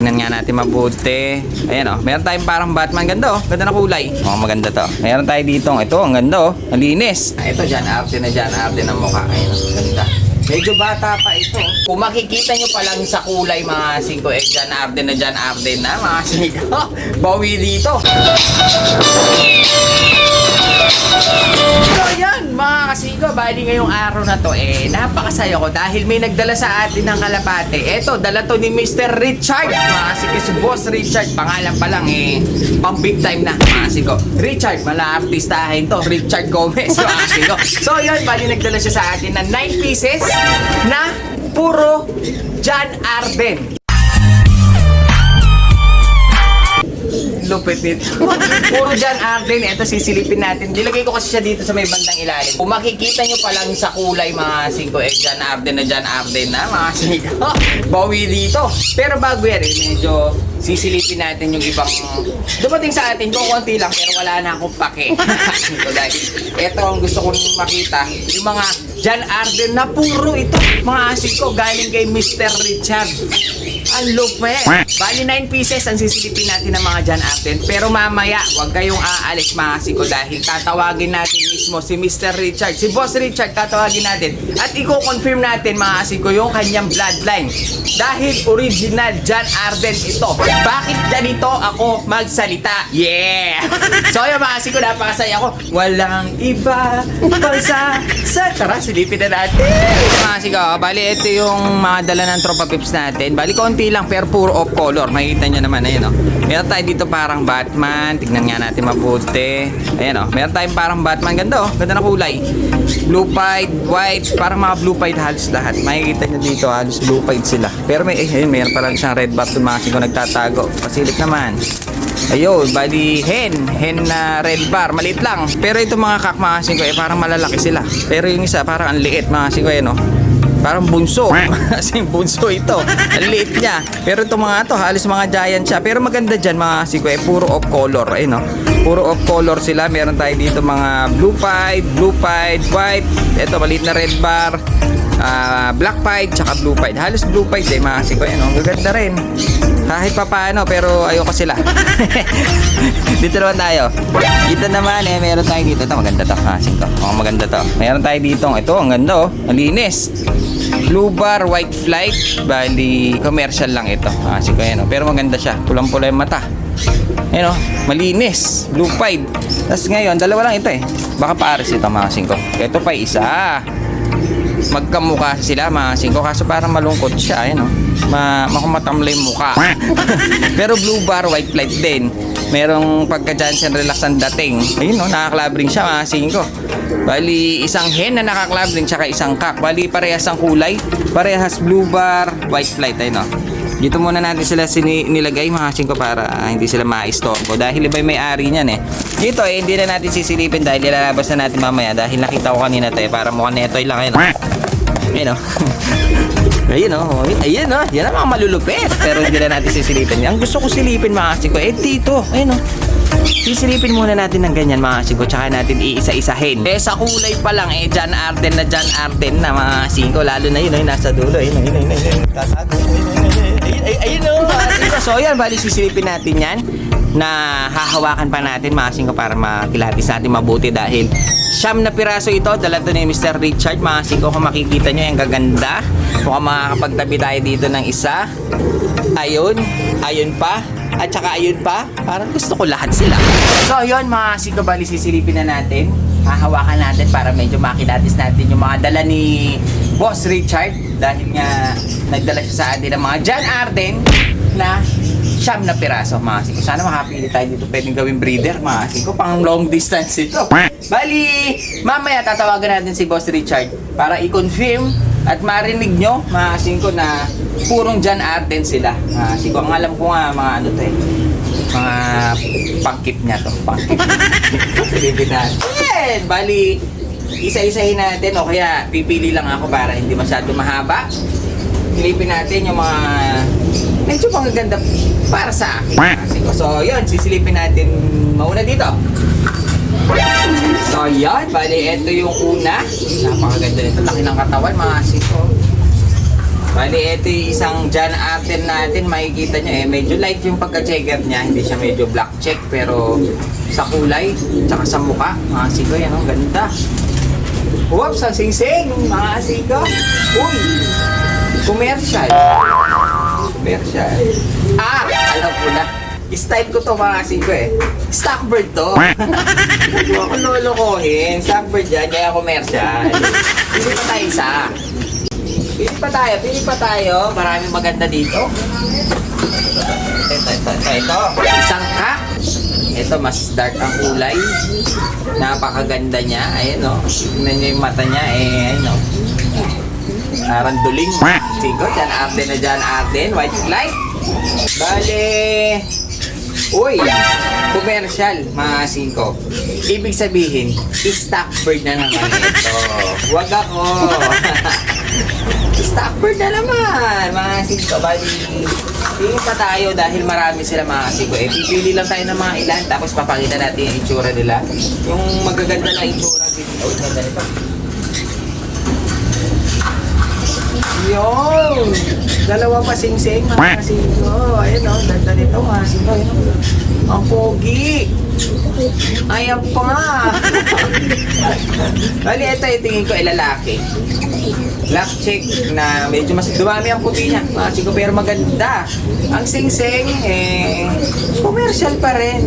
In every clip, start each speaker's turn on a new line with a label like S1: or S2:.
S1: Tingnan nga natin mabuti. Ayan oh, meron tayong parang Batman. Ganda oh, ganda na kulay. Oh, maganda to. Meron tayo dito. Ito, ang ganda oh. Ang linis. Ah, Ito, dyan, arte na dyan, arte ng mukha. Ayan oh, ganda. Medyo bata pa ito. Kung makikita nyo pa lang sa kulay mga singko, eh, dyan, arte na dyan, arte na mga singko. Bawi dito. So yan, mga kasiko, bali ngayong araw na to, eh, napakasaya ko dahil may nagdala sa atin ng kalapate. Eto, dala to ni Mr. Richard. Mga kasiko, si Boss Richard, pangalan pa lang, eh, pang big time na, mga kasiko. Richard, mala artistahin to, Richard Gomez, mga kasiko. So yun, bali nagdala siya sa atin ng 9 pieces na puro John Arden. lupit nito. Puro dyan Arden. Ito sisilipin natin. Dilagay ko kasi siya dito sa may bandang ilalim. Kung makikita nyo pa lang sa kulay mga singko, eh dyan Arden na dyan Arden na mga singko. Bawi dito. Pero bago yan eh, medyo sisilipin natin yung ibang dumating sa atin kung konti lang pero wala na akong pake. so dahil ito ang gusto kong makita yung mga Jan Arden na puro ito mga asiko galing kay Mr. Richard. Ang lupet. Bali 9 pieces ang sisilipin natin ng mga Jan Arden. Pero mamaya, huwag kayong aalis mga asiko dahil tatawagin natin mismo si Mr. Richard. Si Boss Richard tatawagin natin. At i-confirm natin mga asiko yung kanyang bloodline. Dahil original Jan Arden ito. Bakit ganito ako magsalita? Yeah! so yung mga asiko, napakasaya ko. Walang iba bansa sa... Tara, silipin na natin. Mga asiko, bali ito yung mga dala ng tropa pips natin. Bali konti lang pero puro off color. Makikita nyo naman, ayun o. Meron tayo dito parang Batman. Tignan nga natin mabuti. Ayan o. Meron tayong parang Batman. Ganda o. Ganda na kulay. Blue pied, white. Parang mga blue pied halos lahat. Makikita nyo dito halos blue pied sila. Pero may, eh, ayun, meron pa lang siyang red bat mga asiko nagtatago. Pasilip naman. Ayun, bali hen, hen na red bar, maliit lang. Pero ito mga kak mga singko, eh, parang malalaki sila. Pero yung isa parang ang liit mga singko, eh, no? Parang bunso. Kasi bunso ito. Ang liit niya. Pero itong mga to, halos mga giant siya. Pero maganda dyan mga singko, eh, puro off color. Ayun, no? Puro off color sila. Meron tayo dito mga blue pied, blue pied, white. Ito, maliit na red bar. Ah black pied, tsaka blue pied. Halos blue pied eh, mga singko. Ayun, no? Gaganda rin. Kahit pa paano, pero ayoko sila. dito naman tayo. Dito naman eh, meron tayo dito. Ito, maganda to. Kasing ko. Oh, maganda to. Meron tayo dito. Ito, ang ganda oh. Ang linis. Blue bar, white flight. Bali, commercial lang ito. Kasing ko yan oh. Pero maganda siya. Pulang-pula yung mata. Ayan oh, malinis. Blue pied. Tapos ngayon, dalawa lang ito eh. Baka paaris ito mga singko. Ito pa isa. Magkamukha sila mga singko. Kaso parang malungkot siya. Ayan oh. Ma makumatamlay yung mukha. Pero blue bar, white flight din. Merong pagka Jansen relax ang dating. Ayun no, nakaklabring siya mga singko. Bali, isang hen na nakaklabring tsaka isang kak. Bali, parehas ang kulay. Parehas blue bar, white flight. Ayun no. Dito muna natin sila nilagay mga singko para ah, hindi sila maistorbo. Dahil iba may-ari niyan eh. Dito eh, hindi na natin sisilipin dahil ilalabas na natin mamaya. Dahil nakita ko kanina eh, para mukhang netoy lang ayun. Ayun o. Ayun o. Ayun o. Yan ang mga malulupit. Pero hindi na natin sisilipin. Ang gusto ko silipin mga kasiko, eh dito. Ayun o. Sisilipin muna natin ng ganyan mga kasiko. Tsaka natin iisa-isahin. Eh sa kulay pa lang eh. John Arden na John Arden na mga kasiko. Lalo na yun. Ayun, nasa dulo. Ayun, ayun, ayun. ayun. Tatago. Ayun, ayun, ayun. Ayun, ayun, ayun o. kasiko. So yan, bali sisilipin natin yan na hahawakan pa natin mga kasiko para makilatis natin mabuti dahil Siyam na piraso ito, dala to ni Mr. Richard. Mga singko, kung makikita nyo, yung gaganda. Mukhang makakapagtabi tayo dito ng isa. Ayun, ayun pa. At saka ayun pa. Parang gusto ko lahat sila. So, yun mga singko, bali sisilipin na natin. Hahawakan natin para medyo makilatis natin yung mga dala ni Boss Richard. Dahil nga, nagdala siya sa atin ng mga John Arden na siyam na piraso mga singko. Sana makapili tayo dito pwedeng gawing breeder mga singko. Pang long distance ito. Bali, mamaya tatawagan natin si Boss Richard para i-confirm at marinig nyo mga singko na purong John Arden sila. Mga singko, ang alam ko nga mga ano to eh. Mga pangkip niya to. Pangkip. Silipin natin. Bali, isa-isahin natin o kaya pipili lang ako para hindi masyado mahaba. Silipin natin yung mga medyo magaganda para sa akin. singko. So, yun, sisilipin natin mauna dito. So, yan. Bali, ito yung una. Napakaganda nito. Laki ng katawan, mga siko. Bali, ito yung isang John Arden natin. Makikita nyo eh, medyo light yung pagka-checker niya. Hindi siya medyo black check. Pero sa kulay, tsaka sa mukha, mga sigo yan, ang ganda. Whoops, ang sing-sing, mga sigo. Uy, commercial. Commercial. Ah, alam ko na. Style ko to mga sigo eh. Stockbird to. Mo ako lolokohin. Stockbird yan, kaya commercial. Hindi pa tayo isa. Pili pa tayo, pili pa tayo. Maraming maganda dito. Ito, mas dark ang kulay. Napakaganda niya. Ayun o. Tingnan niyo yung mata niya. Eh, ayun o. Parang duling. Sigo, Jan Arden na Jan Arden. White light. Bale. Uy, commercial, mga singko. Ibig sabihin, stockbird na naman ito. Huwag ako. stockbird na naman, mga singko. Bali, pili pa tayo dahil marami sila mga singko. Eh, pipili lang tayo ng mga ilan, tapos papakita natin yung itsura nila. Yung magaganda na itsura. Oh, ganda nito. Yun! Dalawa pa sing-sing, mga singko. Ayun o, ganda nito mga singko. Ayun, oh. Ang pogi! Ayan pa! Bali, ito yung tingin ko ay lalaki. Black chick na medyo mas dumami ang puti niya. Mga singko, pero maganda. Ang sing-sing, eh, commercial pa rin.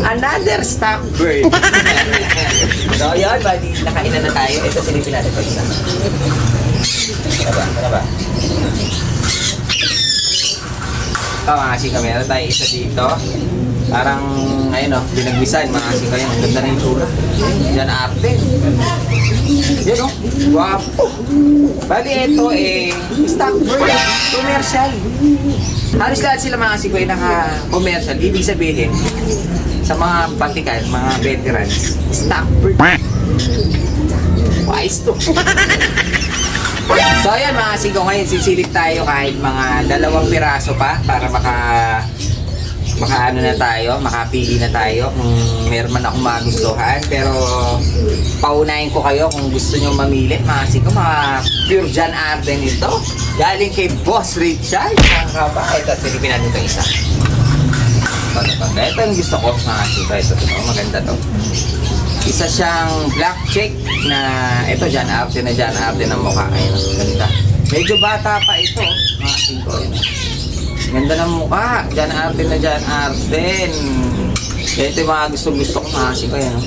S1: Another stock bird. so, yun, bali, nakainan na tayo. Ito, silipin natin ito isa. Ano ba? Ano ba? Ito mga kasika, meron tayo isa dito. Parang, ayun o, binagbisan mga kasika yun. Ang ganda na yung tsura. Yan arte. Yan o, guwapo. Bali ito eh, stock bird, commercial. Halos lahat sila mga kasika ay naka-commercial. Ibig sabihin, sa mga batikan, mga veterans, stock bird. Wise to. So ayan mga sigo, ngayon sisilip tayo kahit mga dalawang piraso pa para maka maka ano na tayo, makapili na tayo kung meron man akong magustuhan. Pero paunahin ko kayo kung gusto nyo mamili mga sigo, mga pure John Arden ito. Galing kay Boss Richard. Ang haba. Ito, silipin natin ito isa. Ito, ito, ito. Ito yung gusto ko mga sigo. Ito, ito, maganda to. Isa siyang black chick na ito John Arden na John Arden ang mukha. Ayun, ganda. Medyo bata pa ito, mga singko. Ganda ng mukha. John Arden na John Arden. Ito yung mga gusto-gusto ko mga singko. Ayun. oh.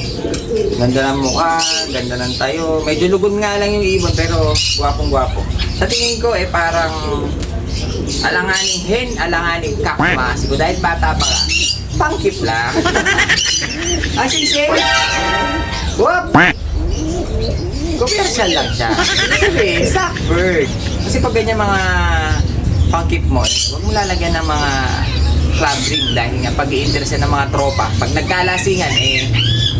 S1: Ganda ng mukha, ganda ng tayo. Medyo lugon nga lang yung ibon pero gwapong-gwapo. Sa tingin ko eh parang alanganing hen, alanganing kak mga singko. Dahil bata pa nga. Pangkip lang. Ay, sing Wap! Commercial lang siya. Sabi, stock bird. Kasi pag ganyan mga pangkip mo, huwag mo lalagyan ng mga club ring dahil nga pag i-interest ng mga tropa, pag nagkalasingan, eh,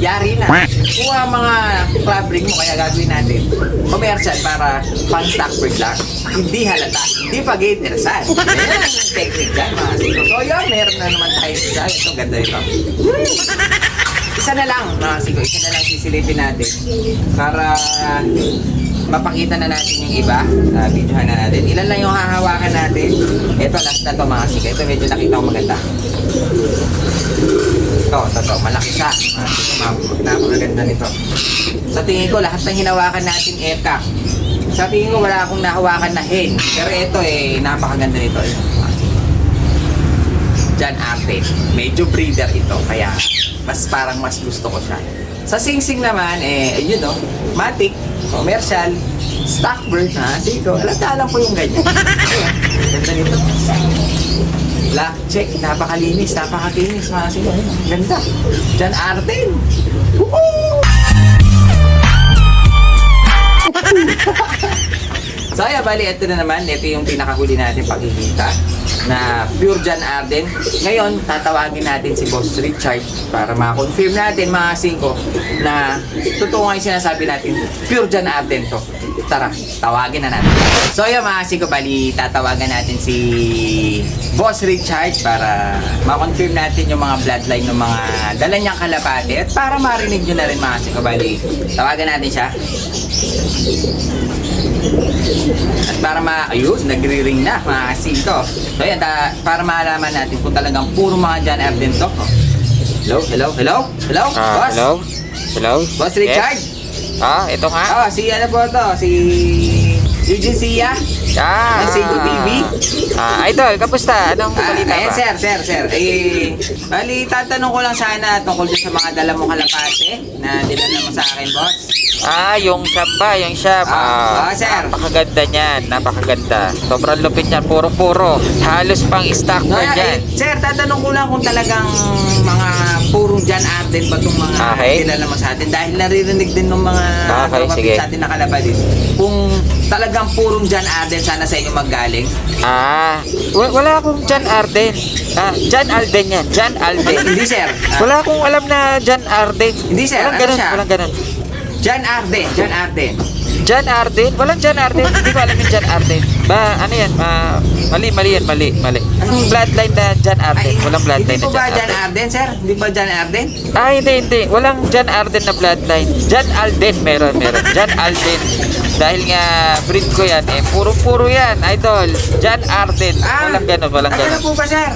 S1: yari na. Kuha mga club ring mo, kaya gagawin natin. Commercial para pang stock bird lang. Hindi halata. Hindi pag i-interesan. Yan ang technique dyan, mga sino. So, yun, meron na naman tayo sa Ito, ganda ito. Isa na lang, mga sigo, isa na lang sisilipin natin para mapakita na natin yung iba. Uh, videohan na natin. Ilan lang yung hahawakan natin. Ito, last na to mga sigo. Ito medyo nakita ko maganda. Ito, ito, ito. Malaki siya. Napakaganda nito. Sa tingin ko, lahat ng hinawakan natin, eka. Sa tingin ko, wala akong nahawakan na hen. Pero ito eh, napakaganda nito. Ito. John Arte. Medyo breeder ito, kaya mas parang mas gusto ko siya. Sa Sing Sing naman, eh, yun no, matic, commercial, stock bird, ha? Ko, alam na alam ko yung ganyan. Ayan, ganda nito. Black check, napakalinis, napakakinis, mga. Ayun, Ganda. John Arden. Woo! So ayan, bali, ito na naman. Ito yung pinakahuli natin pagkikita na pure John Arden. Ngayon, tatawagin natin si Boss Richard para ma-confirm natin mga singko na totoo nga yung sinasabi natin, pure John Arden to. Tara, tawagin na natin. So ayan mga singko, bali, tatawagan natin si Boss Richard para ma-confirm natin yung mga bloodline ng mga dala niyang kalapate at para marinig nyo na rin mga singko, bali, tawagan natin siya. At para ma... Ayun, nagri-ring na mga kasingko. So yan, ta- para maalaman natin kung talagang puro mga John Arden to. Oh. Hello, hello, hello, hello,
S2: Ah,
S1: boss.
S2: hello? Hello?
S1: Boss Richard.
S2: Yes? Ah, ito nga.
S1: Oh, si ano po to? Si Eugene Sia.
S2: Ah,
S1: Ng TV.
S2: Ah, idol, kapusta? Anong
S1: Ah,
S2: balita
S1: ayan,
S2: ba?
S1: sir, sir, sir. Eh, bali, tatanong ko lang sana tungkol sa mga dala mong kalapate na dinala mo sa akin, boss.
S2: Ah, yung samba, yung shop.
S1: Ah, ah, sir.
S2: Napakaganda niyan, napakaganda. Sobrang lupit niyan, puro-puro. Halos pang stock
S1: No,
S2: na
S1: eh, sir, tatanong ko lang kung talagang mga purong John Arden ba itong mga
S2: Okay.
S1: dinala mo sa atin dahil naririnig din ng mga
S2: Okay,
S1: kapatid
S2: sige.
S1: sa atin na kalapatid kung talagang purong John Arden sana sa inyo maggaling.
S2: Ah, wa- wala akong John Arden. Ah, John Alden yan, John Alden.
S1: Hindi, sir. Ah,
S2: Wala akong alam na John Arden.
S1: Hindi, sir.
S2: Walang
S1: Ano
S2: ganun,
S1: siya?
S2: walang ganun.
S1: John Arden, John Arden.
S2: John Arden? Walang John Arden. Hindi ko alam yung John Arden. Ba, ano yan? Ma, mali, mali yan, mali, mali. Anong bloodline na John Arden? Walang bloodline
S1: hindi
S2: na
S1: po ba
S2: John
S1: John
S2: Arden.
S1: Arden, sir? Hindi ba John Arden?
S2: Ah, hindi, hindi. Walang John Arden na bloodline. John Alden, meron, meron. John Alden. Dahil nga, breed ko yan, eh, puro-puro yan, idol. John Arden. Walang ganun, walang
S1: ano
S2: ganun.
S1: po ba, sir?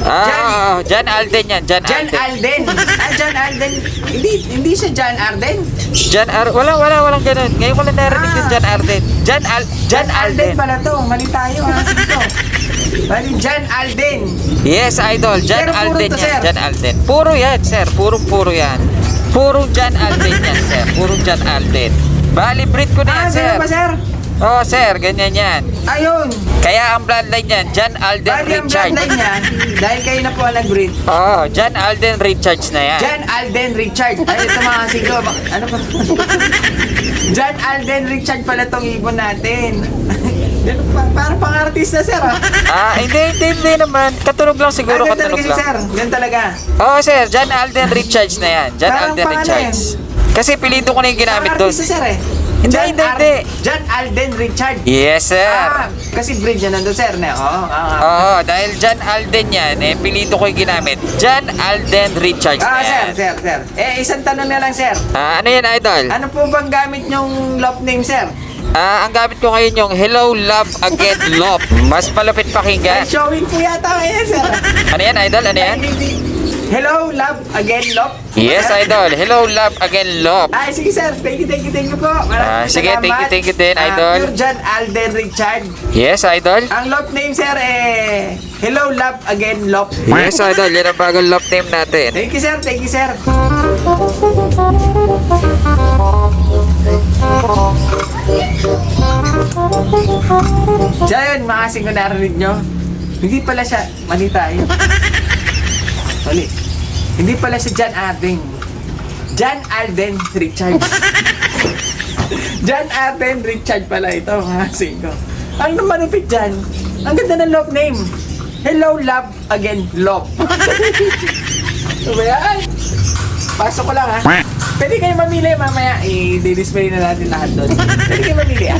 S2: Ah, oo, oo. John Alden yan, John,
S1: John
S2: Alden.
S1: Alden. Ah, John Alden. Hindi, hindi siya John Arden.
S2: John Ar... Wala, wala, walang ganun. Ngayon ko lang narinig
S1: Ah.
S2: yung John Arden. John Al... John Alden.
S1: pala to. Mali tayo, ha? Sige Mali, John Alden.
S2: Yes, idol. John
S1: Pero puro
S2: Alden
S1: to,
S2: yan.
S1: sir.
S2: John Alden. Puro yan, sir. Puro-puro yan. Puro John Alden yan, sir. Puro John Alden. Bali, breed ko na
S1: Ah,
S2: yan, sir.
S1: sino ba, sir?
S2: Oo, sir. Ganyan yan.
S1: Ayun.
S2: Kaya ang bloodline yan, John Alden
S1: Bali ang
S2: Richard.
S1: bloodline niya, dahil kayo na po ang nag-breed.
S2: Oo, John Alden Richards na yan.
S1: John Alden Richard. Ay, ito mga siglo. Ano pa? John Alden Richard pala tong ibon natin. Pa- Parang pang-artista, sir, ah.
S2: Ah, hindi, hindi, hindi naman. Katunog lang siguro,
S1: talaga
S2: katunog
S1: si
S2: lang.
S1: sir? Yan talaga.
S2: Oo, sir. John Alden Richards na yan. John
S1: Parang
S2: Alden
S1: pang ano
S2: Richards. Kasi pilido ko na yung ginamit doon.
S1: Pang-artista, sir, eh.
S2: Hindi,
S1: John
S2: hindi,
S1: Ar-
S2: hindi.
S1: John Alden Richard.
S2: Yes, sir.
S1: Ah, kasi breed niya nandun, sir. Na, oh, ah, ah.
S2: Oo, dahil John Alden yan, eh, pilito ko yung ginamit. John Alden Richards
S1: Ah,
S2: na
S1: sir,
S2: yan.
S1: sir, sir. Eh, isang tanong na lang, sir.
S2: Ah, ano yan, idol?
S1: Ano po bang gamit yung love name, sir?
S2: Ah, ang gamit ko ngayon yung Hello, Love, Again, Love. Mas malapit pakinggan.
S1: Ay, showing po yata ngayon, sir.
S2: Ano yan, idol? Ano yan?
S1: Ay, hindi. Hello, love, again, love.
S2: Yes, idol. Hello, Love, Again, Love.
S1: Ay, sige, sir. Thank you, thank you, thank you po.
S2: Ah,
S1: Maraming
S2: sige,
S1: salamat.
S2: thank you, thank you din,
S1: Ah,
S2: idol.
S1: Pure John Alden Richard.
S2: Yes, idol.
S1: Ang love name, sir, eh... Hello, love, again, love.
S2: Yes, idol. Yan ang bagong love name natin.
S1: Thank you, sir. Thank you, sir. So, yun, mga kasing kung narinig nyo, hindi pala siya, mali tayo. Mali. Hindi pala si John Arden. John Alden Richard. John Arden Richard pala ito, mga kasing ko. Ang malupit dyan, ang ganda ng love name. Hello, love, again, love. Ano ba yan? Pasok ko lang ha. Pwede kayo mamili mamaya. I-display na natin lahat doon. Pwede kayo mamili ha.